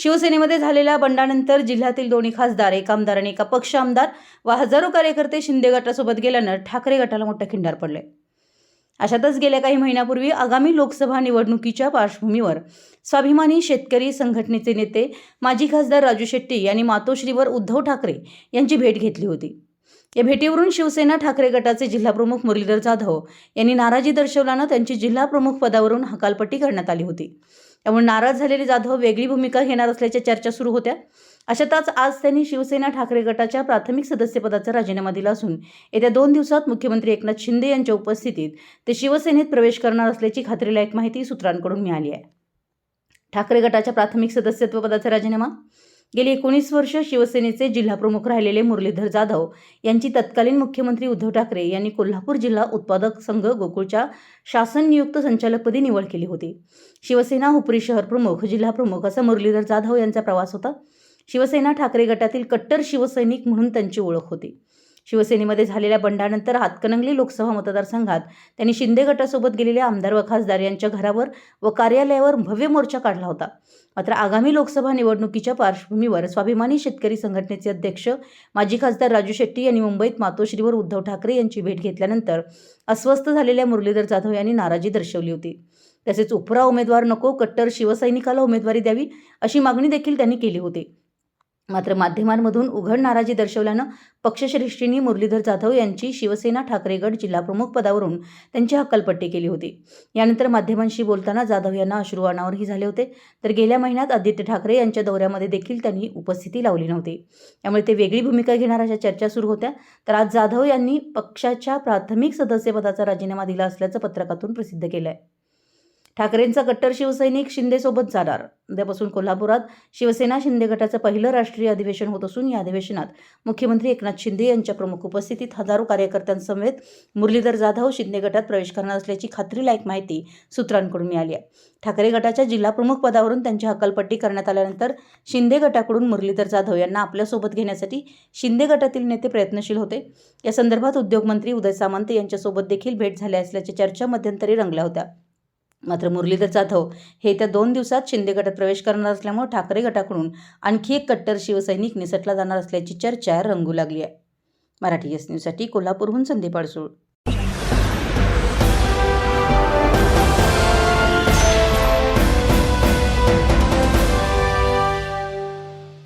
शिवसेनेमध्ये झालेल्या बंडानंतर जिल्ह्यातील दोन्ही खासदार एक आमदार आणि एका पक्ष आमदार व हजारो कार्यकर्ते शिंदे गटासोबत गेल्यानं ठाकरे गटाला मोठं खिंडार पडले अशातच गेल्या काही महिन्यापूर्वी आगामी लोकसभा निवडणुकीच्या पार्श्वभूमीवर स्वाभिमानी शेतकरी संघटनेचे नेते माजी खासदार राजू शेट्टी यांनी मातोश्रीवर उद्धव ठाकरे यांची भेट घेतली होती. या भेटीवरून शिवसेना ठाकरे गटाचे जिल्हाप्रमुख मुरलीधर जाधव यांनी नाराजी दर्शवल्यानं त्यांची जिल्हाप्रमुख पदावरून हकालपट्टी करण्यात आली होती. त्यामुळे नाराज झालेले जाधव वेगळी भूमिका घेणार असल्याच्या चर्चा सुरू होत्या. अशातच आज त्यांनी शिवसेना ठाकरे गटाच्या प्राथमिक सदस्यपदाचा राजीनामा दिला असून येत्या दोन दिवसात मुख्यमंत्री एकनाथ शिंदे यांच्या उपस्थितीत ते शिवसेनेत प्रवेश करणार असल्याची खात्रीलायक माहिती सूत्रांकडून मिळाली आहे. ठाकरे गटाच्या प्राथमिक सदस्यत्व पदाचा राजीनामा? गेली एकोणीस वर्ष शिवसेनेचे जिल्हाप्रमुख राहिलेले मुरलीधर जाधव यांची तत्कालीन मुख्यमंत्री उद्धव ठाकरे यांनी कोल्हापूर जिल्हा उत्पादक संघ गोकुळच्या शासन नियुक्त संचालकपदी निवड केली होती. शिवसेना हुपरी शहर प्रमुख जिल्हाप्रमुख असा मुरलीधर जाधव यांचा प्रवास होता. शिवसेना ठाकरे गटातील कट्टर शिवसैनिक म्हणून त्यांची ओळख होती. शिवसेनेमध्ये झालेल्या बंडानंतर हातकणंगले लोकसभा मतदारसंघात त्यांनी शिंदे गटासोबत गेलेल्या आमदार व खासदार यांच्या घरावर व कार्यालयावर भव्य मोर्चा काढला होता. मात्र आगामी लोकसभा निवडणुकीच्या पार्श्वभूमीवर स्वाभिमानी शेतकरी संघटनेचे अध्यक्ष माजी खासदार राजू शेट्टी यांनी मुंबईत मातोश्रीवर उद्धव ठाकरे यांची भेट घेतल्यानंतर अस्वस्थ झालेल्या मुरलीधर जाधव यांनी नाराजी दर्शवली होती. तसेच उपरा उमेदवार नको कट्टर शिवसैनिकाला उमेदवारी द्यावी अशी मागणी देखील त्यांनी केली होती. मात्र माध्यमांमधून उघड नाराजी दर्शवल्यानं पक्षश्रेष्ठींनी मुरलीधर जाधव यांची शिवसेना ठाकरेगड जिल्हाप्रमुख पदावरून त्यांची हक्कलपट्टी केली होती. यानंतर माध्यमांशी बोलताना जाधव यांना अश्रू अनावरही झाले होते. तर गेल्या महिन्यात आदित्य ठाकरे यांच्या दौऱ्यामध्ये देखील त्यांनी उपस्थिती लावली नव्हती. त्यामुळे ते वेगळी भूमिका घेणार अशा चर्चा सुरू होत्या. तर आज जाधव यांनी पक्षाच्या प्राथमिक सदस्यपदाचा राजीनामा दिला असल्याचं पत्रकातून प्रसिद्ध केलं आहे ठाकरेंचा कट्टर शिवसैनिक शिंदेसोबत जाणार. उद्यापासून कोल्हापुरात शिवसेना शिंदे गटाचं पहिलं राष्ट्रीय अधिवेशन होत असून या अधिवेशनात मुख्यमंत्री एकनाथ शिंदे यांच्या प्रमुख उपस्थितीत हजारो कार्यकर्त्यांसमवेत मुरलीधर जाधव शिंदे गटात प्रवेश करणार असल्याची खात्रीलायक माहिती सूत्रांकडून मिळाली आहे. ठाकरे गटाच्या जिल्हाप्रमुख पदावरून त्यांची हकालपट्टी करण्यात आल्यानंतर शिंदे गटाकडून मुरलीधर जाधव यांना आपल्यासोबत घेण्यासाठी शिंदे गटातील नेते प्रयत्नशील होते. या संदर्भात उद्योगमंत्री उदय सामंत यांच्यासोबत देखील भेट झाल्या असल्याच्या चर्चा मध्यंतरी रंगल्या होत्या. मात्र मुरलीधर जाधव हे येत्या दोन दिवसात शिंदे गटात प्रवेश करणार असल्यामुळे ठाकरे गटाकडून आणखी एक कट्टर शिवसैनिक निसटला जाणार असल्याची चर्चा रंगू लागली आहे. मराठी एस न्यूजसाठी कोल्हापूरहून संदीप अडसूळ.